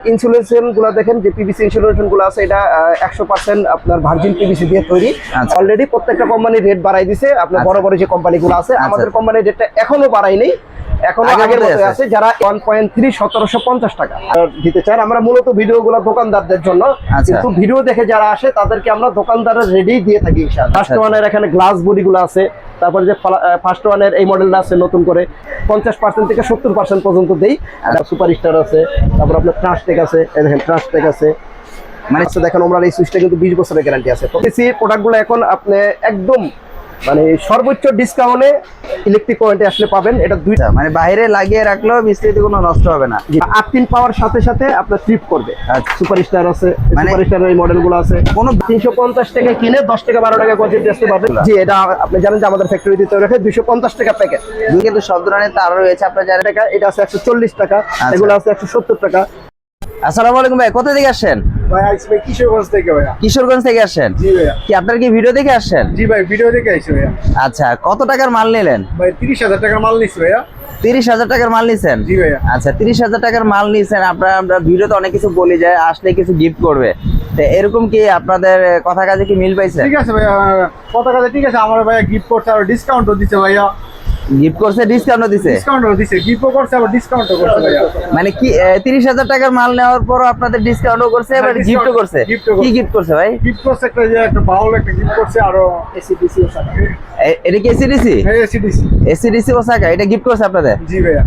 ইনসুলেশনগুলো দেখেন যে পিভিসি ইনসুলেশনগুলো আছে এটা একশো পার্সেন্ট আপনার ভার্জিন পিভিসি দিয়ে তৈরি আচ্ছা। অলরেডি প্রত্যেকটা কোম্পানি রেট বাড়াই দিছে আপনার বড় বড় যে কোম্পানি গুলো আছে আচ্ছা। আমাদের কোম্পানির রেটটা এখনও এখনও আগের মতো আছে। যারা ওয়ান পয়েন্ট থ্রি সতেরোশো পঞ্চাশ টাকা দিতে চান আমরা মূলত ভিডিও গুলো দোকানদারদের জন্য আচ্ছা। কিন্তু ভিডিও দেখে যারা আসে তাদেরকে আমরা দোকানদারের রেডি দিয়ে থাকি আচ্ছা। এখানে গ্লাস আছে তারপরে যে ফার্স্ট ওয়ানের এই মডেলটা আছে নতুন করে, পঞ্চাশ পার্সেন্ট থেকে সত্তর পার্সেন্ট পর্যন্ত দেই। সুপার স্টার আছে, তারপর আপনার ট্রাস্টেক আছে দেখেন ট্রাস্টেক আছে। মানে দেখেন, আমরা এই সুইচটা কিন্তু বিশ বছরের গ্যারান্টি আছে। এই প্রোডাক্টগুলো এখন আপনি একদম মানে সর্বোচ্চ ডিসকাউন্টে ইলেকট্রিক পয়েন্টে আসলে পাবেন। এটা দুইটা মানে বাইরে লাগিয়ে রাখলেও মিস্ত্রিতে কোনো নষ্ট হবে না। আট তিন পাওয়ার সাথে সাথে আপনার ট্রিপ করবে। আচ্ছা। সুপার স্টার আছে মানে- সুপার স্টারের এই মডেলগুলো আছে। কোনো তিনশো পঞ্চাশ টাকা কিনে দশ টাকা বারো টাকা কোয়ান্টিটি আসতে পারবেন জি এটা আপনি জানেন যে আমাদের ফ্যাক্টরিতে তৈরি রাখে দুশো পঞ্চাশ টাকা প্যাকেট কিন্তু সব ধরনের তার রয়েছে আপনার জানেন টাকা এটা আছে একশো চল্লিশ টাকা এগুলো আছে একশো সত্তর টাকা। আসসালামু আলাইকুম ভাই কোথা থেকে আসছেন? ভাই আসবে কিশোরগঞ্জ থেকে ভাইয়া। কিশোরগঞ্জ থেকে আসছেন? জি ভাইয়া। কি আপনার কি ভিডিও দেখে আসছেন? জি ভাই ভিডিও দেখে আইছি ভাইয়া। আচ্ছা কত টাকার মাল নিলেন? ভাই তিরিশ হাজার টাকার মাল ভাইয়া। তিরিশ হাজার টাকার মাল নিছেন? জি ভাইয়া। আচ্ছা তিরিশ হাজার টাকার মাল নিছেন আপনারা আমরা ভিডিওতে অনেক কিছু বলি যায় আসলে কিছু গিফট করবে। তো এরকম কি আপনাদের কথা কাজে কি মিল পাইছে? ঠিক আছে ভাইয়া কত কাজে ঠিক আছে আমার ভাইয়া গিফট করছে আর ডিসকাউন্টও দিচ্ছে ভাইয়া। গিফট করছে ডিসকাউন্টও দিছে? ডিসকাউন্টও দিছে গিফটও করছে আবার ডিসকাউন্টও করছে ভাইয়া। মানে কি তিরিশ হাজার টাকার মাল নেওয়ার পরও আপনাদের ডিসকাউন্টও করছে আবার হ্যাঁ, গিফটও করছে? কি গিফট করছে ভাই? গিফট করছে একটা যে একটা বাউল একটা গিফট করছে আর এসিডিসি ওসাকা এটা কি এসিডিসি এসিডিসি এসিডিসি ওসাকা এটা গিফট করছে আপনাদের? জি ভাইয়া।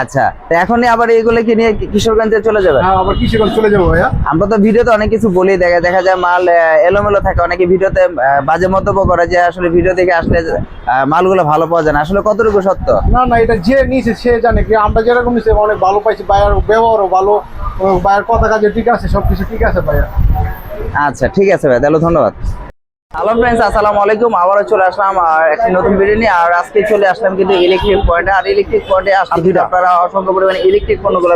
আচ্ছা তো এখনই আবার এইগুলো কি নিয়ে কিশোরগঞ্জে চলে যাবেন? হ্যাঁ আবার কিশোরগঞ্জ চলে যাব ভাইয়া। আমরা তো ভিডিওতে অনেক কিছু বলি দেখা দেখা যায় মাল এলোমেলো থাকে। অনেকে ভিডিওতে বাজে মন্তব্য করে যে আসলে ভিডিও দেখে আসলে মালগুলো ভালো পাওয়া যায় না। আসলে কতটুকু সত্য? না না এটা যে নিয়েছে সে জানে কি আমরা যেরকম নিয়েছে অনেক ভালো পাইছি ভাইয়ার ব্যবহারও ভালো ও কথা কাজে ঠিক আছে সবকিছু ঠিক আছে ভাইয়া। আচ্ছা ঠিক আছে ভাই তাহলে ধন্যবাদ। হ্যালো ফ্রেন্ডস আসসালামু আলাইকুম। আবারও চলে আসলাম আর একটি নতুন ভিডিও নিয়ে। আর আজকে চলে আসলাম কিন্তু ইলেকট্রিক পয়েন্টে আর ইলেকট্রিক পয়েন্টে আসলে আপনারা অসংখ্য পরিমাণে ইলেকট্রিক পণ্যগুলো।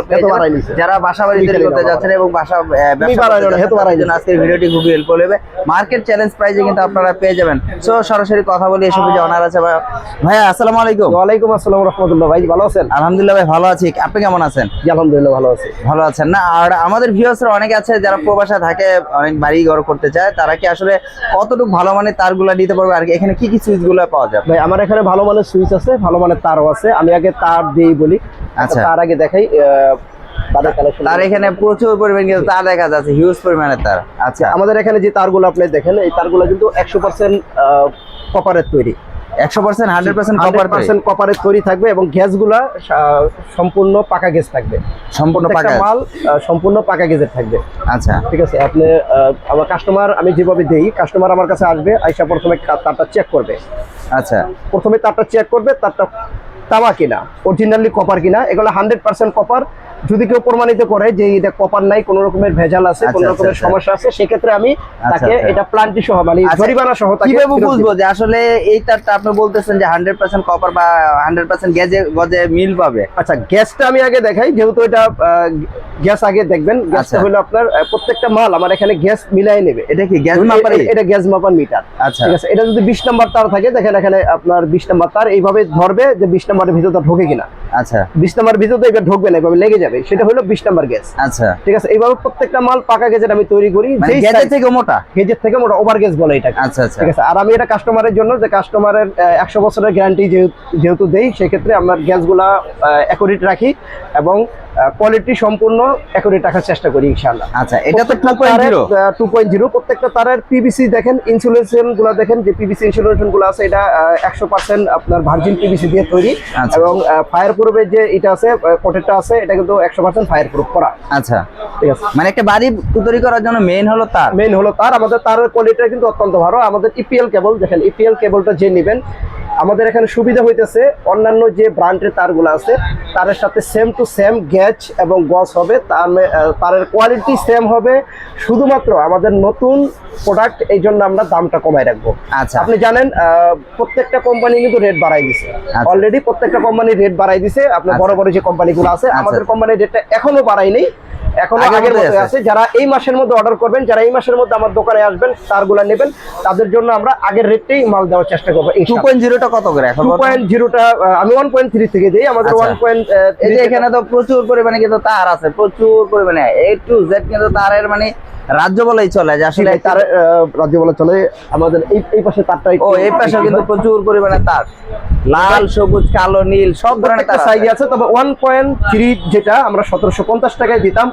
যারা বাসা বাড়ি তৈরি করতে যাচ্ছেন এবং বাসা ব্যবসা জন্য আজকের ভিডিওটি খুবই হেল্প করবে মার্কেট চ্যালেঞ্জ প্রাইজে কিন্তু আপনারা পেয়ে যাবেন। সো সরাসরি কথা বলি এসব যে অনার আছে ভাই- ভাইয়া আসসালামু আলাইকুম। ওয়ালাইকুম আসসালাম রহমতুল্লাহ। ভাই ভালো আছেন? আলহামদুলিল্লাহ ভাই ভালো আছি। আপনি কেমন আছেন? জি আলহামদুলিল্লাহ ভালো আছি। ভালো আছেন না? আর আমাদের ভিউয়ার্সরা অনেক আছে যারা প্রবাসে থাকে অনেক বাড়ি ঘর করতে চায় তারা কি আসলে কতটুকু ভালো মানের তারগুলো দিতে পারবে? আর এখানে কি কি সুইচগুলো পাওয়া যাবে? ভাই আমার এখানে ভালো মানের সুইচ আছে ভালো মানের তারও আছে। আমি আগে তার দিয়েই বলি। আচ্ছা। তার আগে দেখাই তার এখানে প্রচুর পরিমাণ কিন্তু তার দেখা যাচ্ছে হিউজ পরিমাণে তার। আচ্ছা আমাদের এখানে যে তারগুলো আপনি দেখেন এই তারগুলো কিন্তু একশো পার্সেন্ট কপারের তৈরি। একশো percent hundred percent copper percent কপারের তৈরি থাকবে এবং গ্যাসগুলা সম্পূর্ণ পাকা গ্যাস থাকবে। সম্পূর্ণ পাকা মাল সম্পূর্ণ পাকা গ্যাসের থাকবে। আচ্ছা। ঠিক আছে আপনি আমার কাস্টমার আমি যেভাবে দেই কাস্টমার আমার কাছে আসবে আইসা প্রথমে তারটা চেক করবে। আচ্ছা। প্রথমে তারটা চেক করবে তারটা তামা কিনা অরিজিনালি কপার কিনা এগুলো হান্ড্রেড পার্সেন্ট কপার যদি কেউ প্রমাণিত করে যে এটা কপার নাই কোনো রকমের ভেজাল আছে আচ্ছা, কোনো আচ্ছা, রকমের আচ্ছা। সমস্যা আছে সেক্ষেত্রে আমি তাকে। এটা প্লান্টি সহ মানে জরিমানা সহ তাকে কীভাবে বুঝব যে আসলে এই তারটা আপনি বলতেছেন যে হান্ড্রেড পার্সেন্ট কপার বা হান্ড্রেড পার্সেন্ট গেজে মিল পাবে? আচ্ছা গ্যাসটা আমি আগে দেখাই যেহেতু এটা গ্যাস আগে দেখবেন গ্যাসটা। হলো আপনার প্রত্যেকটা মাল আমার এখানে গ্যাস মিলাই নেবে। এটা কি গ্যাস মাপারি এটা গ্যাস মাপার মিটার আচ্ছা। ঠিক আছে এটা যদি বিশ নাম্বার তার থাকে দেখেন এখানে আপনার বিশ নাম্বার তার এইভাবে ধরবে যে বিশ নাম্বারের ভিতরটা ঢোকে কিনা। আচ্ছা। নাম্বার ভিতরে ঢুকবে না এভাবে লেগে যাবে। সেটা হলো নাম্বার গ্যাস। আচ্ছা। ঠিক আছে এইভাবে প্রত্যেকটা মাল পাকা আমি তৈরি করি। মানে থেকে মোটা? থেকে মোটা ওভার গ্যাস বলে এটা আচ্ছা আচ্ছা। ঠিক আছে আর আমি এটা কাস্টমারের জন্য যে কাস্টমারের একশো বছরের গ্যারান্টি যেহেতু দেই সেক্ষেত্রে আমরা গ্যাসগুলা অ্যাকুরেট রাখি এবং কোয়ালিটি সম্পূর্ণ অ্যাকুরেট রাখার চেষ্টা করি ইনশাআল্লাহ। আচ্ছা এটা তো two point zero two point zero প্রত্যেকটা তারের পিভিসি দেখেন ইনসুলেশনগুলা দেখেন যে পিভিসি ইনসুলেশনগুলো আছে এটা একশো পার্সেন্ট আপনার ভার্জিন পিভিসি দিয়ে তৈরি। আচ্ছা। এবং ফায়ার প্রুফের যে এটা আছে কোটেরটা আছে এটা কিন্তু একশো পার্সেন্ট ফায়ার প্রুফ করা। আচ্ছা। ঠিক আছে। মানে একটা বাড়ি তৈরি করার জন্য মেইন হলো তার? মেইন হলো তার। আমাদের তারের কোয়ালিটি কিন্তু অত্যন্ত ভালো। আমাদের ইপিএল কেবল দেখেন ইপিএল কেবলটা যে নেবেন আমাদের এখানে সুবিধা হইতেছে অন্যান্য যে ব্র্যান্ডের তারগুলো আছে তারের সাথে সেম টু সেম গ্যাচ এবং গস হবে তার তারের কোয়ালিটি সেম হবে। শুধুমাত্র আমাদের নতুন প্রোডাক্ট এই জন্য আমরা দামটা কমাই রাখব। আচ্ছা। আপনি জানেন প্রত্যেকটা কোম্পানি কিন্তু রেট বাড়াই দিছে। আচ্ছা। অলরেডি প্রত্যেকটা কোম্পানি রেট বাড়াই দিছে। আপনার বড় বড় যে কোম্পানিগুলো আছে আচ্ছা। আমাদের কোম্পানির রেটটা এখনও বাড়ায়নি। এখনও আগের মতো আছে। যারা এই মাসের মধ্যে অর্ডার করবেন যারা এই মাসের মধ্যে আমার দোকানে আসবেন তারগুলা নেবেন তাদের জন্য আমরা আগের রেটটাই মাল দেওয়ার চেষ্টা করব টু পয়েন্ট জিরোটা কত করে এখন টু পয়েন্ট জিরোটা আমি ওয়ান পয়েন্ট থ্রি থেকে দিই আমাদের আচ্ছা। ওয়ান পয়েন্ট এই যে এখানে তো প্রচুর পরিমাণে কিন্তু তার আছে প্রচুর পরিমাণে এ টু জেড কিন্তু তারের মানে রাজ্য বলেই চলে যে আসলে তার রাজ্য বলা চলে। আমাদের এই এই পাশে তারটা ও এই পাশে কিন্তু প্রচুর পরিমাণে তার। লাল সবুজ কালো নীল সব ধরনের তার সাইজ আছে। তবে ওয়ান পয়েন্ট থ্রি যেটা আমরা সতেরোশো পঞ্চাশ টাকায় দিতাম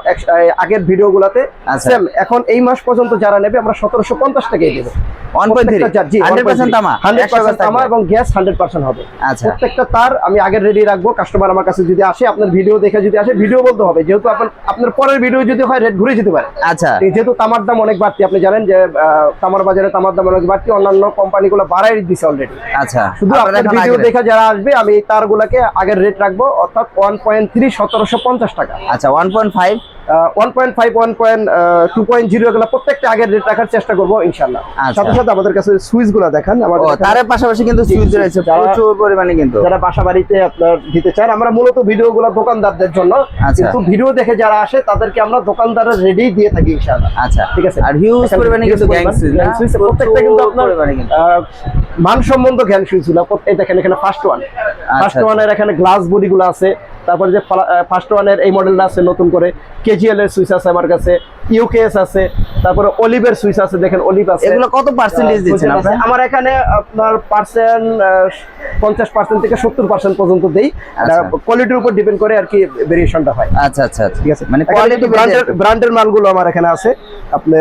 আগের ভিডিও গুলাতে আচ্ছা। সেম এখন এই মাস পর্যন্ত যারা নেবে আমরা সতেরোশো পঞ্চাশ টাকায় দেবো। 1.3 100% তামা? 100% তামা এবং গ্যাস হান্ড্রেড পার্সেন্ট হবে। আচ্ছা। প্রত্যেকটা তার আমি আগের রেডি রাখব কাস্টমার আমার কাছে যদি আসে আপনার ভিডিও দেখে যদি আসে ভিডিও বলতে হবে। যেহেতু আপনার আপনার পরের ভিডিও যদি হয় রেট ঘুরে যেতে পারে। আচ্ছা। যেহেতু তামার দাম অনেক বাড়তি আপনি জানেন যে তামার বাজারে তামার দাম অনেক বাড়তি অন্যান্য কোম্পানিগুলো বাড়াই দিচ্ছে অলরেডি আচ্ছা শুধু আপনার ভিডিও দেখে যারা আসবে আমি এই তারগুলাকে আগের রেট রাখব অর্থাৎ ওয়ান পয়েন্ট থ্রি সতেরোশো পঞ্চাশ টাকা। আচ্ছা one point five one point five one point two point zero এগুলো প্রত্যেকটা আগের রেট রাখার চেষ্টা করব ইনশাল্লাহ। সাথে সাথে আমাদের কাছে সুইচগুলা দেখান ও আমাদের এখানে পাশাপাশি কিন্তু সুইচ রয়েছে যারা- প্রচুর পরিমাণে কিন্তু। যারা বাসা বাড়িতে আপনার দিতে চান আমরা মূলত ভিডিও গুলো দোকানদারদের জন্য আচ্ছা। কিন্তু ভিডিও দেখে যারা আসে তাদেরকে আমরা দোকানদারের রেডি দিয়ে থাকি ইনশাল্লাহ আচ্ছা ঠিক আছে। আর হিউজ এখানে পরিমাণে huge কিন্তু গ্যাং পরিমাণ সুইচ gang switch, প্রত্যেকটা কিন্তু আপনার মানসম্মত জ্ঞান সুইচগুলো এই দেখেন এখানে ফার্স্ট ওয়ান ফার্স্ট আচ্ছা। ওয়ানের এখানে গ্লাস বডি গুলো আছে। তারপরে যে ফার্স্ট ওয়ানের এই মডেলটা আছে নতুন করে কেজিএল এর সুইচ আছে আমার কাছে ইউকেএস আছে তারপরে অলিভের সুইচ আছে দেখেন অলিভ আছে। এগুলো কত পার্সেন্টেজ দিচ্ছেন আমার এখানে আপনার পার্সেন্ট পঞ্চাশ পার্সেন্ট থেকে সত্তর পার্সেন্ট পর্যন্ত দেই। আচ্ছা। কোয়ালিটির উপর ডিপেন্ড করে আর কি ভেরিয়েশনটা হয়। আচ্ছা আচ্ছা আচ্ছা। ঠিক আছে? মানে কোয়ালিটি ব্র্যান্ডের মালগুলো আমার এখানে আছে। আপনি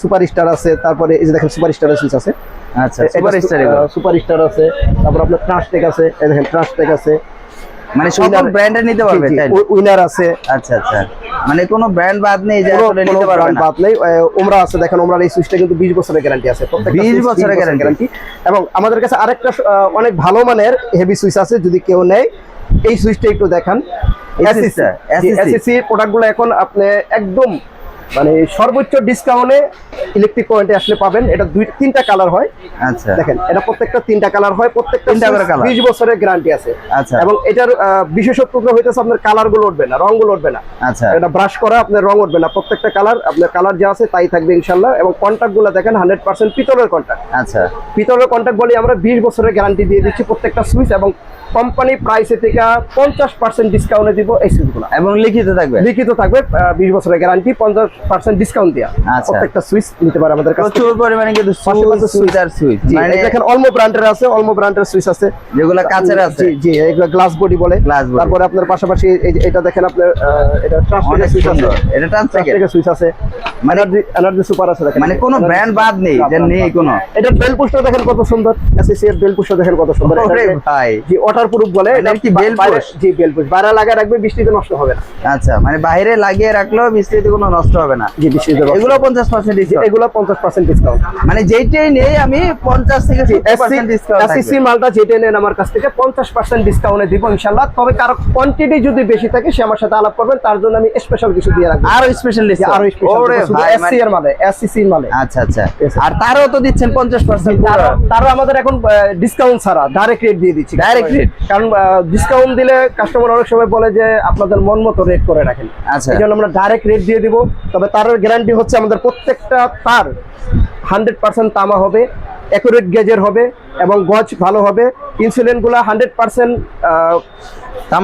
সুপার স্টার আছে তারপরে এই যে দেখেন সুপার স্টারের সুইচ আছে। আচ্ছা সুপার স্টার সুপার স্টার আছে তারপর আপনার ট্রান্সটেক আছে এই দেখেন ট্রান্সটেক আছে। মানে সকল ব্র্যান্ডের নিতে পারবে তাই উইনার আছে। আচ্ছা আচ্ছা। মানে কোনো ব্র্যান্ড বাদ নেই যে কোনো- আসলে নিতে পারবে না। বাদ নেই। ওমরা আছে দেখেন ওমরার এই সুইচটা কিন্তু 20 বছরের গ্যারান্টি আছে। প্রত্যেকটা 20 বছরের গ্যারান্টি এবং আমাদের কাছে আরেকটা অনেক ভালো মানের হেভি সুইচ আছে যদি কেউ নেয় এই সুইচটা একটু দেখান। এই সুইচটা? এসএসসি প্রোডাক্টগুলো এখন আপনি একদম মানে সর্বোচ্চ ডিসকাউন্টে ইলেকট্রিক পয়েন্টে আসলে পাবেন। এটা দুই তিনটা কালার হয়। আচ্ছা। দেখেন এটা প্রত্যেকটা তিনটা কালার হয়। প্রত্যেকটা তিনটা করে colour। বিশ বছরের গ্যারান্টি আছে। আচ্ছা। এবং এটার আহ, বিশেষত্বটা হইতেছে আপনার কালারগুলো উঠবে না রংগুলো উঠবে না। আচ্ছা। এটা ব্রাশ করা আপনার রং উঠবে না। প্রত্যেকটা কালার আপনার কালার যা আছে তাই থাকবে ইনশাল্লাহ এবং কন্ট্যাক্টগুলো দেখেন হান্ড্রেড পার্সেন্ট পিতলের কন্ট্যাক্ট আচ্ছা। পিতলের কন্ট্যাক্ট বলে আমরা বিশ বছরের গ্যারান্টি দিয়ে দিচ্ছি প্রত্যেকটা সুইচ এবং কোম্পানি প্রাইসে থেকে পঞ্চাশ পার্সেন্ট ডিসকাউন্টে দিব এই সুইচগুলো। এবং লিখিত থাকবে? লিখিত থাকবে বিশ বছরের গ্যারান্টি পঞ্চাশ পার্সেন্ট ডিসকাউন্ট দেওয়া। প্রত্যেকটা সুইচ নিতে পারে আমাদের কাছে প্রচুর পরিমাণে কিন্তু সুইচ আর সুইচ। মানে দেখেন অলমো ব্র্যান্ডের আছে অলমো ব্র্যান্ডের সুইচ আছে। যেগুলো কাছের আছে। জি এগুলো গ্লাস বডি বলে। তারপরে আপনার পাশাপাশি এটা দেখেন আপনার এটা অনেক ট্রান্সফারের সুইচ আছে। এটা ট্রান্সফার সুইচ আছে। মানে- এনার্জি এনার্জি সুপার আছে দেখেন। মানে কোনো ব্র্যান্ড বাদ নেই যে নেই কোনো। এটা বেল পুশটা দেখেন কত সুন্দর। এসএসসি এর বেল পুশটা দেখেন কত সুন্দর। ভাই। জি বলে মানে কি bell বাইরে- push? জি বেল পুশ বাইরে লাগায় রাখবে বৃষ্টিতে নষ্ট হবে না। আচ্ছা মানে বাইরে লাগিয়ে রাখলেও বৃষ্টিতে কোনো নষ্ট হবে না। জি বৃষ্টিতে এগুলো পঞ্চাশ পার্সেন্ট ডিসকাউন্ট এগুলো পঞ্চাশ পার্সেন্ট ডিসকাউন্ট মানে যেইটাই নেই আমি পঞ্চাশ থেকে পার্সেন্ট ডিসকাউন্ট এসএসসি মালটা নেন আমার কাছ থেকে পঞ্চাশ পার্সেন্ট ডিসকাউন্টে দিব ইনশাল্লাহ তবে কারও কোয়ান্টিটি যদি বেশি থাকে সে আমার সাথে আলাপ করবেন তার জন্য আমি স্পেশাল কিছু দিয়ে রাখব। আরও স্পেশাল ডিসকাউন্ট আরও স্পেশাল এসসি এর মালে এসসি এর মালে। আচ্ছা আচ্ছা। আর তারও তো দিচ্ছেন পঞ্চাশ পার্সেন্ট তারা- তারা আমাদের এখন ডিসকাউন্ট ছাড়া ডাইরেক্ট রেট দিয়ে দিচ্ছি। Direct কারণ ডিসকাউন্ট দিলে কাস্টমার অনেক সময় বলে যে আপনাদের মন মতো রেট করে রাখেন। আচ্ছা। এই জন্য আমরা ডাইরেক্ট রেট দিয়ে দিব। তবে তার গ্যারান্টি হচ্ছে আমাদের প্রত্যেকটা তার হান্ড্রেড পার্সেন্ট তামা হবে অ্যাকুরেট গেজের হবে। এবং গজ ভালো হবে ইনসুলিনগুলা হান্ড্রেড পার্সেন্ট।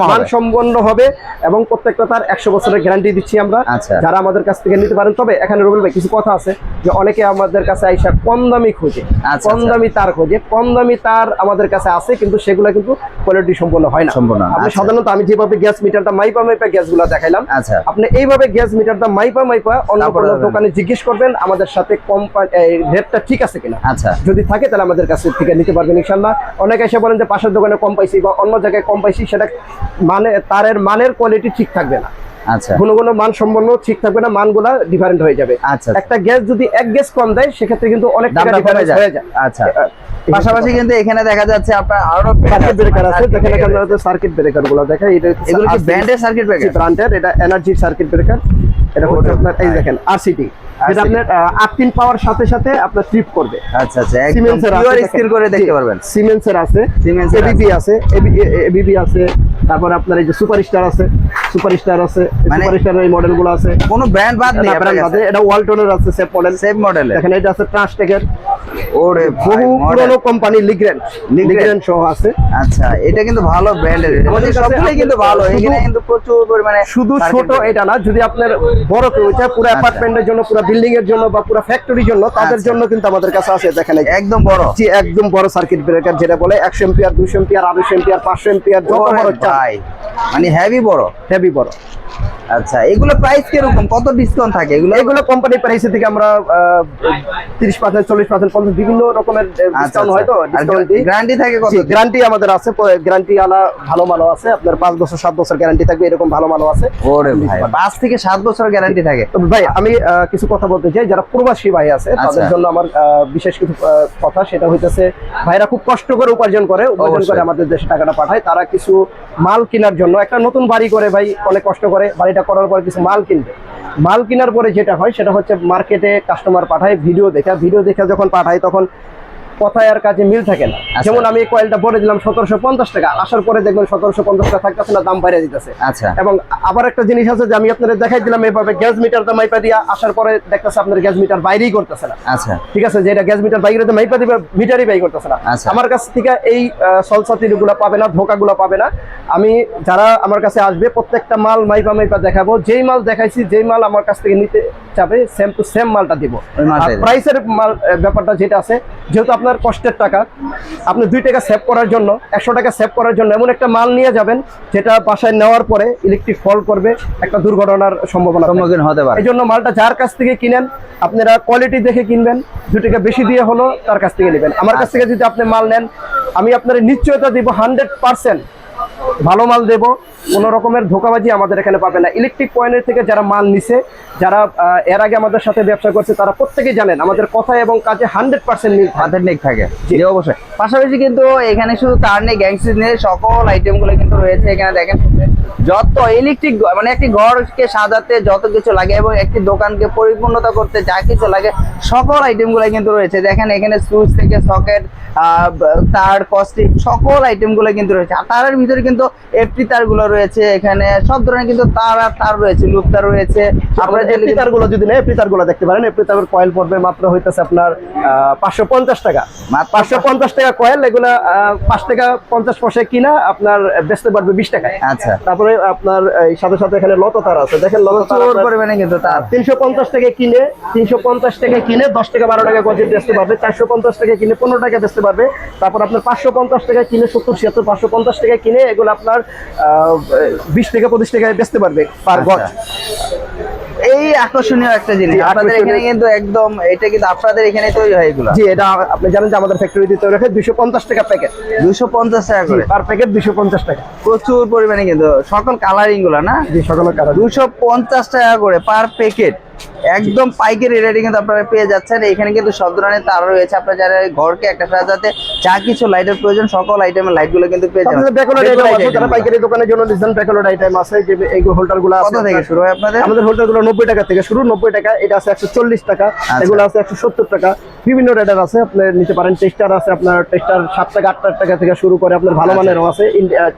মানসম্পন্ন হবে এবং প্রত্যেকটা তার একশো বছরের গ্যারান্টি দিচ্ছি আমরা আচ্ছা। যারা আমাদের কাছ থেকে নিতে পারেন তবে এখানে রবিল ভাই কিছু কথা আছে যে অনেকে আমাদের কাছে আইসা কম দামি খোঁজে আচ্ছা, কম আচ্ছা। দামি তার খোঁজে কম দামি তার আমাদের কাছে আছে কিন্তু সেগুলো কিন্তু কোয়ালিটি সম্পূর্ণ হয় না আপনি। সাধারণত আমি যেভাবে গ্যাস মিটারটা মাইপা মাইপা গ্যাসগুলা দেখাইলাম আপনি এইভাবে গ্যাস মিটারটা মাইপা মাইপা অন্য কোনো দোকানে জিজ্ঞেস করবেন আমাদের সাথে কোম্পানি রেটটা ঠিক আছে কিনা আচ্ছা যদি থাকে তাহলে আমাদের কাছে থেকে নিতে পারবেন ইনশাল্লাহ অনেকে এসে বলেন যে পাশের দোকানে কম পাইছি বা অন্য জায়গায় কম পাইছি সেটা মানে তারের মানের কোয়ালিটি ঠিক থাকবে না। আচ্ছা। কোনো কোনো মান সম্পন্ন ঠিক থাকবে না মানগুলা ডিফারেন্ট হয়ে যাবে। আচ্ছা একটা গ্যাস যদি এক গ্যাস কম দেয় সেক্ষেত্রে কিন্তু অনেক টাকা ডিফারেন্স হয়ে যায়। আচ্ছা। পাশাপাশি কিন্তু এখানে দেখা যাচ্ছে আপনার আরও সার্কিট ব্রেকার আছে circuit দেখেন এখানে সার্কিট ব্রেকারগুলো দেখেন এগুলো কি ব্র্যান্ডের সার্কিট ব্রেকার ব্র্যান্ডের এটা এনার্জি সার্কিট ব্রেকার এটা হচ্ছে আপনার এই দেখেন আরসিটি যেটা আপনার আর্থিন পাওয়ার সাথে সাথে আপনার ট্রিপ করবে। আচ্ছা আচ্ছা সিমেন্সের স্কিল করে দেখতে পারবেন। সিমেন্সের আছে এর এবিবি আছে। এবিবি আছে তারপরে আপনার এই যে সুপার স্টার আছে সুপার স্টার আছে মানে- সুপার স্টারের এই মডেলগুলো আছে। কোনো ব্র্যান্ড বাদ নেই না, brand বাদে, এটা ওয়ালটনের আছে সেফ মডেল সেম মডেলের দেখেন এটা আছে ট্রান্সটেকের ওরে বহু পুরনো কোম্পানি Ligrand। লিগ্রেন্ট সহ আছে। আচ্ছা এটা কিন্তু ভালো ব্র্যান্ডের আমাদের কাছে সবগুলোই কিন্তু ভালো। এখানে কিন্তু প্রচুর পরিমাণে শুধু ছোট এটা না যদি আপনার বড় কেউ চায় পুরো আচ্ছা। অ্যাপার্টমেন্টের জন্য পুরো বিল্ডিং এর জন্য বা পুরো ফ্যাক্টরির জন্য তাদের আচ্ছা। জন্য কিন্তু আমাদের কাছে আছে দেখেন একদম বড়। জি একদম বড় সার্কিট ব্রেকার যেটা বলে একশো এম্পিয়ার দুশো এম্পিয়ার আড়াইশো এম্পিয়ার পাঁচশো এম্পিয়ার যত বড় চান। ভাই মানে হেভি বড়। হেভি বড়। আচ্ছা এগুলো প্রাইস কীরকম? কত ডিসকাউন্ট থাকে? এগুলো? এগুলো কোম্পানি প্রাইস থেকে আমরা তিরিশ পার্সেন্ট চল্লিশ পার্সেন্ট পঞ্চাশ বিভিন্ন রকমের ডিসকাউন্ট হয় তো ডিসকাউন্ট গ্যারান্টি থাকে কত গ্যারান্টি আমাদের আছে গ্যারান্টি আলা ভালো মালও আছে আপনার পাঁচ বছর সাত বছর গ্যারান্টি থাকবে এরকম ভালো মালও আছে। ওরে ভাই পাঁচ থেকে সাত বছর গ্যারান্টি থাকে। তবে ভাই আমি কিছু কথা বলতে চাই যারা প্রবাসী ভাই আছে তাদের আচ্ছা। জন্য আমার বিশেষ কিছু কথা সেটা হইতেছে ভাইরা খুব কষ্ট করে উপার্জন করে উপার্জন করে আমাদের দেশে টাকাটা পাঠায় তারা কিছু মাল কেনার জন্য একটা নতুন বাড়ি করে ভাই অনেক কষ্ট করে বাড়িটা করার পরে কিছু মাল কিনবে। মাল কেনার পরে যেটা হয়, সেটা হচ্ছে মার্কেটে কাস্টমার পাঠায় ভিডিও দেখা। ভিডিও দেখা যখন পাঠায়, তখন কথায় আর কাজে মিল থাকে না। আচ্ছা। যেমন আমি কয়েলটা বলে দিলাম সতেরোশো পঞ্চাশ টাকা আসার পরে দেখবেন সতেরোশো পঞ্চাশ টাকা থাকতেছে না দাম বাইরে দিতেছে। আচ্ছা। এবং আবার একটা জিনিস আছে যে আমি আপনাদের দেখাই দিলাম এইভাবে গ্যাস মিটারটা মাইপা দিয়া আসার পরে দেখতেছে আপনার গ্যাস মিটার বাইরেই করতেছে না। আচ্ছা। ঠিক আছে যেটা গ্যাস মিটার বাইরে তো মাইপা দিবে মিটারই বাই করতেছে না। আচ্ছা। আমার কাছ থেকে এই সলসাতিরগুলা পাবে না ধোকাগুলো পাবে না। আমি যারা আমার কাছে আসবে প্রত্যেকটা মাল মাইপা মাইপা দেখাবো। যেই মাল দেখাইছি যেই মাল আমার কাছ থেকে নিতে চাবে সেম টু সেম মালটা দেব। প্রাইসের মাল ব্যাপারটা যেটা আছে যেহেতু আপনার কষ্টের টাকা। আপনি দুই টাকা সেভ করার জন্য একশো টাকা সেভ করার জন্য এমন একটা মাল নিয়ে যাবেন যেটা বাসায় নেওয়ার পরে ইলেকট্রিক ফল করবে একটা দুর্ঘটনার সম্ভাবনা। সম্মুখীন হতে পারে। এই জন্য মালটা যার কাছ থেকে কিনেন আপনারা কোয়ালিটি দেখে কিনবেন দু টাকা বেশি দিয়ে হলো তার কাছ থেকে নেবেন। আমার কাছ থেকে যদি আপনি মাল নেন আমি আপনার নিশ্চয়তা দিব হান্ড্রেড পার্সেন্ট ভালো মাল দেব কোনো রকমের ধোকাবাজি আমাদের এখানে পাবে না। ইলেকট্রিক পয়েন্টের থেকে যারা মাল নিছে যারা এর আগে আমাদের সাথে ব্যবসা করছে তারা প্রত্যেকেই জানেন আমাদের কথা এবং কাজে হান্ড্রেড পার্সেন্ট মিল থাকে। অথেন্টিক থাকে। জি। অবশ্যই। পাশাপাশি কিন্তু এখানে শুধু তার নেই গ্যাংসিস নেই সকল আইটেমগুলো কিন্তু রয়েছে এখানে দেখেন। যত ইলেকট্রিক মানে একটি ঘরকে সাজাতে যত কিছু লাগে এবং একটি দোকানকে পরিপূর্ণতা করতে যা কিছু লাগে সকল আইটেমগুলো কিন্তু রয়েছে। দেখেন এখানে সুইচ থেকে সকেট তার কস্টিক সকল আইটেমগুলো কিন্তু রয়েছে। আর তারের ভিতরে কিন্তু এফটি তারগুলো রয়েছে এখানে। সব ধরনের কিন্তু তার আর তার রয়েছে লুপ তার রয়েছে আপনারা যে এপ্রিতারগুলো যদি নেন এপ্রিতারগুলো দেখতে পারেন। এপ্রিতার কয়েল পড়বে মাত্র হইতেছে আপনার পাঁচশো পঞ্চাশ টাকা। মাত্র পাঁচশো পঞ্চাশ টাকা কয়েল এগুলা পাঁচ টাকা পঞ্চাশ পয়সায় কিনা আপনার বেচতে পারবে বিশ টাকায়। আচ্ছা। তারপরে আপনার এই সাথে সাথে এখানে লত তার আছে। দেখেন লত তার পরিমাণে কিন্তু তার। তিনশো পঞ্চাশ টাকা কিনে তিনশো পঞ্চাশ টাকা কিনে দশ টাকা বারো টাকা গজে বেচতে পারবে চারশো পঞ্চাশ টাকা কিনে পনেরো টাকা বেচতে পারবে। তারপর আপনার পাঁচশো পঞ্চাশ টাকা কিনে সত্তর ছিয়াত্তর পাঁচশো পঞ্চাশ টাকা কিনে এগুলো আপনার বিশ টাকা পঁচিশ টাকায় বেচতে পারবে পার গজ। আচ্ছা। এই আকর্ষণীয় একটা জিনিস। আপনাদের এখানে কিন্তু একদম এটা কিন্তু আপনাদের এখানে তৈরি হয় এগুলো। জি এটা আপনি জানেন যে আমাদের ফ্যাক্টরিতে তৈরি হয় দুশো পঞ্চাশ টাকা প্যাকেট দুশো পঞ্চাশ টাকা করে? পার প্যাকেট দুশো পঞ্চাশ টাকা। প্রচুর পরিমাণে কিন্তু সকল কালারিংগুলো না? জি কারণ দুশো পঞ্চাশ টাকা করে পার প্যাকেট একদম পাইকারি রেটে কিন্তু আপনারা পেয়ে যাচ্ছেন। এখানে কিন্তু সব ধরনের তার রয়েছে। আপনার যারা ঘরকে একটা সাজাতে যা কিছু লাইটের প্রয়োজন সকল আইটেমের লাইটগুলো কিন্তু পেয়ে যাবেন। আইটেম আছে যারা। পাইকারি দোকানের জন্য ডিজাইন ব্যাকলোড আইটেম আছে যে এই হোল্ডারগুলো কত থেকে শুরু হয় আপনাদের? আমাদের হোল্ডারগুলো নব্বই টাকা থেকে শুরু নব্বই টাকা এটা আছে একশো চল্লিশ টাকা আচ্ছা। এগুলো আছে একশো সত্তর টাকা। বিভিন্ন রেটের আছে আপনি নিতে পারেন। টেস্টার আছে আপনার টেস্টার সাত টাকা আট টাকা থেকে শুরু করে আপনার ভালো মানেরও আছে।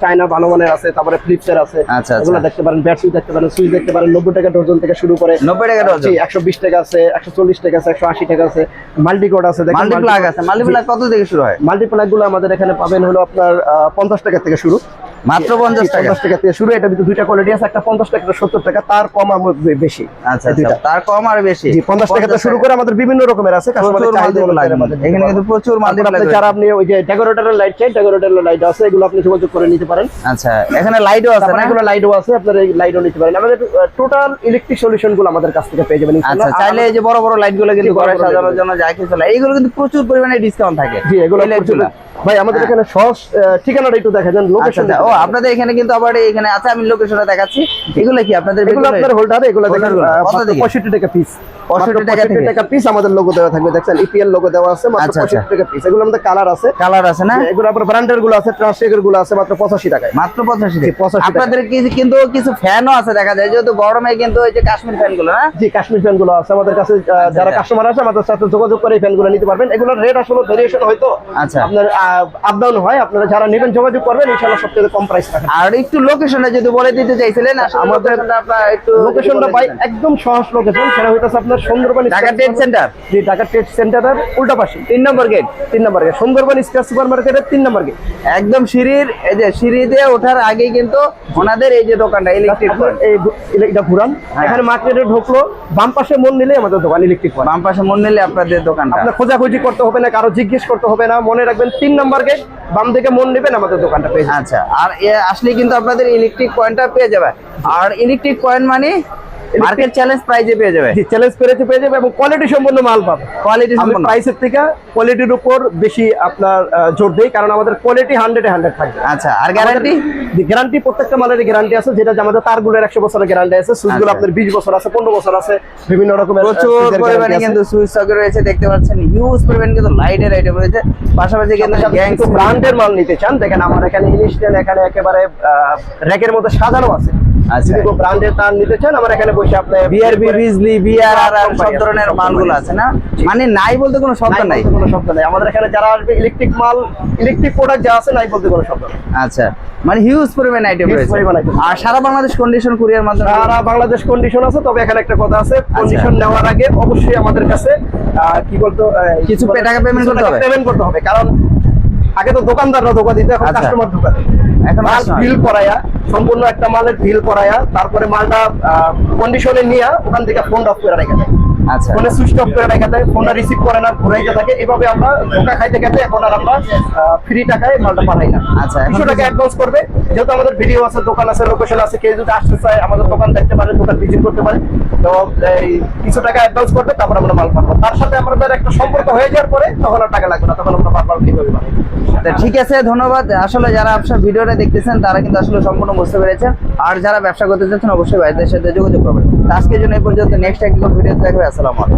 চায়না ভালো মানের আছে তারপরে ফ্লিপসের আছে। আচ্ছা, আচ্ছা। এগুলো দেখতে পারেন ব্যাটারি দেখতে পারেন সুইচ দেখতে পারেন নব্বই টাকা ডজন থেকে শুরু করে। নব্বই টাকা ডজন। একশো বিশ টাকা আছে একশো চল্লিশ টাকা আছে একশো আশি টাকা আছে। মাল্টিকোড আছে দেখেন মাল্টিপ্লাগ আছে। মাল্টিপ্লাগ কত থেকে শুরু হয়? মাল্টিপ্লাগগুলো আমাদের এখানে পাবেন হলো আপনার পঞ্চাশ টাকা থেকে শুরু। মাত্র পঞ্চাশ টাকা। পঞ্চাশ টাকা থেকে শুরু এটা দুইটা কোয়ালিটি আছে একটা পঞ্চাশ টাকা একটা সত্তর টাকা তার কম আমার বে- বেশি। আচ্ছা দুইটা। আচ্ছা তার কম আর বেশি। জি পঞ্চাশ টাকা থেকে শুরু করে আমাদের বিভিন্ন রকমের আছে এর চাহিদা অনুযায়ী এখানে কিন্তু প্রচুর multiple আপনি যারা আপনি ওই যে ডেকোরেটরের লাইট চাই ডেকোরেটরের লাইট আছে এগুলো আপনি যোগাযোগ করে নিতে পারেন। আচ্ছা এখানে লাইটও আছে না? এগুলো লাইটও আছে আপনার এই লাইটও নিতে পারেন। আমাদের টোটাল ইলেকট্রিক সলিউশনগুলো আমাদের কাছ থেকে পেয়ে যাবেন আচ্ছা চাইলে এই যে বড় বড় লাইটগুলো কিন্তু ঘরে সাজানোর জন্য যা কিছু light, এইগুলো কিন্তু প্রচুর পরিমাণে ডিসকাউন্ট থাকে। জি এগুলো প্রচুর- ভাই আমাদের হ্যাঁ। এখানে সহজ ঠিকানাটা একটু দেখা যান আচ্ছা লোকেশন আচ্ছা, ও আপনাদের এখানে কিন্তু আবার এখানে আছে আমি লোকেশনটা দেখাচ্ছি। এগুলো কি আপনাদের এগুলো আপনার হোল্ডার এগুলো দেখেন Holder গুলো, আহ, কত মাত্র দিকে? 65 টাকা পিস 65 টাকা টাকা পিস আমাদের লোগো দেওয়া থাকবে দেখছেন? ইপিএল লোগো দেওয়া আছে মাত্র আচ্ছা, আচ্ছা। 65 টাকা পিস এগুলো আমাদের কালার আছে। কালার আছে না? এগুলো আবার ব্র্যান্ডেরগুলো আছে ট্রান্সটেকেরগুলো আছে মাত্র 85 টাকায়। মাত্র পঁচাশি জি, 85 টাকা। আপনাদের কিন্তু কিছু ফ্যানও আছে দেখা যায় যেহেতু গরমে কিন্তু ওই যে কাশ্মীর ফ্যানগুলো না? জি কাশ্মীর ফ্যানগুলো আছে আমাদের কাছে যারা আচ্ছা। কাস্টমার আছে আমাদের সাথে যোগাযোগ করে এই ফ্যানগুলো নিতে পারবেন। এগুলোর রেট আসলে ভেরিয়েশন হয়তো আচ্ছা। আপনার আপ ডাউন হয় আপনারা যারা নেবেন যোগাযোগ করবেন ইনশাআল্লাহ সবচেয়ে কম প্রাইস রাখেন আর একটু লোকেশনটা যদি বলে দিতে চাইছিলেন আমাদের আপনার একটু লোকেশনটা পাই একদম সহজ লোকেশন সেটা হইতেছে আপনার সুন্দরবন ঢাকা ট্রেড সেন্টার জি ঢাকা ট্রেড সেন্টারের উল্টা পাশে। তিন নম্বর গেট তিন নম্বর গেট সুন্দরবন স্কয়ার সুপার মার্কেটের তিন নম্বর গেট একদম সিঁড়ির এই যে সিঁড়ি দিয়ে ওঠার আগেই কিন্তু ওনাদের এই যে দোকানটা ইলেকট্রিক এই এটা- ঘুরান। হ্যাঁ। এখানে মার্কেটে ঢুকলো বাম পাশে মন নিলে আমাদের দোকান ইলেকট্রিক বাম পাশে মন নিলে আপনাদের দোকানটা। আপনার খোঁজাখুঁজি করতে হবে না কারও জিজ্ঞেস করতে হবে না মনে রাখবেন তিন নম্বর গেট বাম দিকে মন নেবেন আমাদের দোকানটা পেয়ে আচ্ছা আর আসলে কিন্তু আপনাদের ইলেকট্রিক কয়েনটা পেয়ে যাবে আর ইলেকট্রিক কয়েন মানে মার্কেট চ্যালেঞ্জ প্রাইজে পেয়ে যাবে। চ্যালেঞ্জ পেরেছে পেয়ে যাবে এবং কোয়ালিটি সম্পন্ন মাল পাবে। কোয়ালিটি সম্পন্ন। প্রাইসের থেকে কোয়ালিটির উপর বেশি আপনার জোর দেই কারণ আমাদের কোয়ালিটি হান্ড্রেডে হান্ড্রেড থাকবে। আচ্ছা আর গ্যারান্টি গ্যারান্টি প্রত্যেকটা মালের গ্যারান্টি আছে যেটা আমাদের তারগুলোর একশো বছরের গ্যারান্টি আছে সুইচগুলো আচ্ছা। আপনার বিশ বছর আছে পনেরো বছর আছে বিভিন্ন রকমের প্রচুর পরিমাণে কিন্তু সুইচ সকেট রয়েছে দেখতে পাচ্ছেন হিউজ পরিমাণে কিন্তু লাইটের আইটেম রয়েছে। পাশাপাশি কিন্তু গ্যাংস ব্র্যান্ডের মাল নিতে চান দেখেন আমার এখানে ইনস্ট্যান্ট এখানে একেবারে র্যাকের মধ্যে সাজানো আছে। আচ্ছা। যদি ব্র্যান্ডের তার নিতে চান আমার এখানে বসে আপনি বিআরবি বিজলি বিআর আর আর সব ধরনের মালগুলো আছে না? মানে নাই বলতে কোনো শব্দ নাই নাই? কোনো শব্দ নাই। আমাদের এখানে যারা আসবে ইলেকট্রিক মাল ইলেকট্রিক প্রোডাক্ট যা আছে নাই বলতে কোনো শব্দ নেই। আচ্ছা। মানে হিউজ পরিমাণ আইটেম রয়েছে। আর সারা বাংলাদেশ কন্ডিশন কুরিয়ার মাধ্যমে? সারা বাংলাদেশ কন্ডিশন আছে তবে এখানে একটা কথা আছে আচ্ছা। কন্ডিশন নেওয়ার আগে অবশ্যই আমাদের কাছে কি বলতো কিছু টাকা করতে হবে? payment করতে হবে। কারণ আগে তো দোকানদাররা ধোকা দিত এখন আচ্ছা। কাস্টমার ধোকা দেয় এখন মাল customer। করাইয়া করায়া সম্পূর্ণ একটা মালের ফিল করায়া তারপরে মালটা কন্ডিশনে নিয়ে ওখান থেকে ফোন অফ করে রেখে দেয় আচ্ছা। ফোনে সুইচ অফ করে রেখে দেয় ফোনটা রিসিভ করে না ঘুরাইতে থাকে। এভাবে আমরা ধোকা খাইতে খাইতে এখন আর আমরা ফ্রি টাকায় মালটা পাঠাই না আচ্ছা, টাকা অ্যাডভান্স করবে। যেহেতু আমাদের ভিডিও আছে দোকান আছে লোকেশন আছে কেউ যদি আসতে চায় আমাদের দোকান দেখতে পারে দোকান ভিজিট করতে পারে। তো এই কিছু টাকা অ্যাডভান্স করবে তারপর আমরা মাল পাঠাবো। তার সাথে আমাদের একটা সম্পর্ক হয়ে যাওয়ার পরে তখন আর টাকা লাগবে না তখন আমরা বারবার এইভাবে বানাই? তা ঠিক আছে ধন্যবাদ। আসলে যারা আপনার ভিডিওটা দেখতেছেন তারা কিন্তু আসলে সম্পূর্ণ বুঝতে পেরেছেন। আর যারা ব্যবসা করতে চাচ্ছেন অবশ্যই ভাইদের সাথে যোগাযোগ করবেন। আজকের জন্য এই পর্যন্ত। নেক্সট একটি ভিডিও দেখবে আসসালামু আলাইকুম